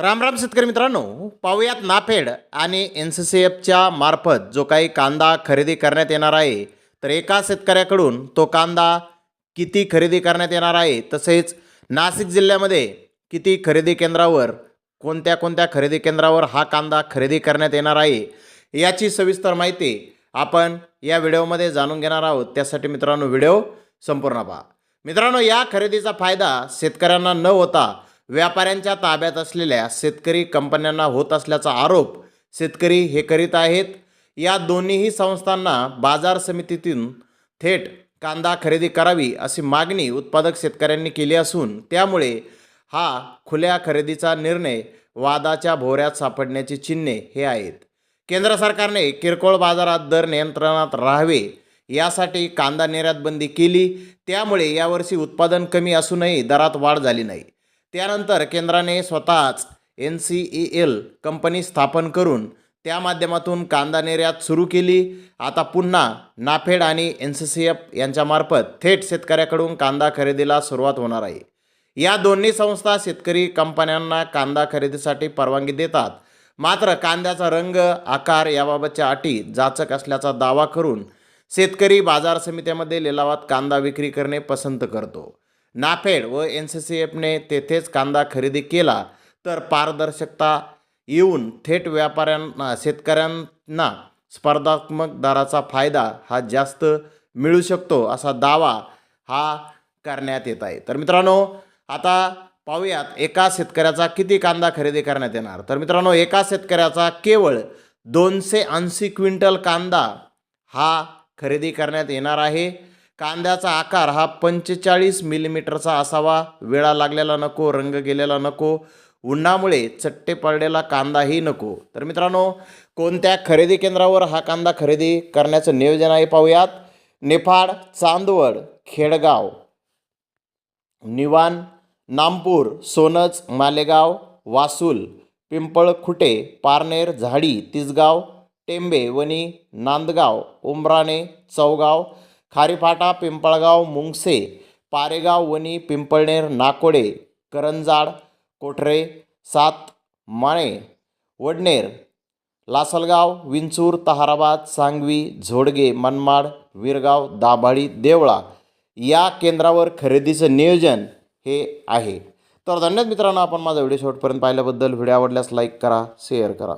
रामराम शेतकरी मित्रांनो पाहूयात नाफेड आणि एन सी सी एफच्या मार्फत जो काही कांदा खरेदी करण्यात येणार आहे तर एका शेतकऱ्याकडून तो कांदा किती खरेदी करण्यात येणार आहे तसेच नाशिक जिल्ह्यामध्ये किती खरेदी केंद्रावर कोणत्या कोणत्या खरेदी केंद्रावर हा कांदा खरेदी करण्यात येणार आहे याची सविस्तर माहिती आपण या व्हिडिओमध्ये जाणून घेणार आहोत. त्यासाठी मित्रांनो व्हिडिओ संपूर्ण पहा. मित्रांनो या खरेदीचा फायदा शेतकऱ्यांना न होता व्यापाऱ्यांच्या ताब्यात असलेल्या शेतकरी कंपन्यांना होत असल्याचा आरोप शेतकरी हे करीत आहेत. या दोन्हीही संस्थांना बाजार समितीतून थेट कांदा खरेदी करावी अशी मागणी उत्पादक शेतकऱ्यांनी केली असून त्यामुळे हा खुल्या खरेदीचा निर्णय वादाच्या भोवऱ्यात सापडण्याची चिन्हे हे आहेत. केंद्र सरकारने किरकोळ बाजारात दर नियंत्रणात राहावे यासाठी कांदा निर्यातबंदी केली त्यामुळे यावर्षी उत्पादन कमी असूनही दरात वाढ झाली नाही. त्यानंतर केंद्राने स्वतःच N C E L company स्थापन करून त्या माध्यमातून कांदा निर्यात सुरू केली. आता पुन्हा नाफेड आणि एन सी सी एफ यांच्यामार्फत थेट शेतकऱ्याकडून कांदा खरेदीला सुरुवात होणार आहे. या दोन्ही संस्था शेतकरी कंपन्यांना कांदा खरेदीसाठी परवानगी देतात. मात्र कांद्याचा रंग आकार याबाबतच्या अटी जाचक असल्याचा दावा करून शेतकरी बाजार समित्यामध्ये लिलावात कांदा विक्री करणे पसंत करतो. नाफेड व एन सी सी एफने तेथेच कांदा खरेदी केला तर पारदर्शकता येऊन थेट व्यापाऱ्यांना शेतकऱ्यांना स्पर्धात्मक दराचा फायदा हा जास्त मिळू शकतो असा दावा हा करण्यात येत आहे. तर मित्रांनो आता पाहूयात एका शेतकऱ्याचा किती कांदा खरेदी करण्यात येणार? तर मित्रांनो एका शेतकऱ्याचा केवळ दोनशे ऐंशी क्विंटल कांदा हा खरेदी करण्यात येणार आहे. कांद्याचा आकार हा पंचेचाळीस मिलीमीटरचा असावा. वेळा लागलेला नको रंग गेलेला नको. उन्हामुळे चट्टे पडलेला कांदाही नको. तर मित्रांनो कोणत्या खरेदी केंद्रावर हा कांदा खरेदी करण्याचं नियोजन आहे पाहूयात. निफाड चांदवड खेडगाव निवान नामपूर सोनच मालेगाव वासूल पिंपळखुटे पारनेर झाडी तिसगाव टेंबे वणी नांदगाव उमराणे चौगाव खारीफाटा पिंपळगाव मुंगसे पारेगाव वणी पिंपळनेर नाकोडे करंजाड कोठरे सात माळे वडनेर लासलगाव विंचूर तहाराबाद सांगवी झोडगे मनमाड विरगाव दाभाळी देवळा या केंद्रावर खरेदीचं नियोजन हे आहे. तर धन्यवाद मित्रांनो आपण माझा व्हिडिओ शेवटपर्यंत पाहिल्याबद्दल. व्हिडिओ आवडल्यास लाईक करा शेअर करा.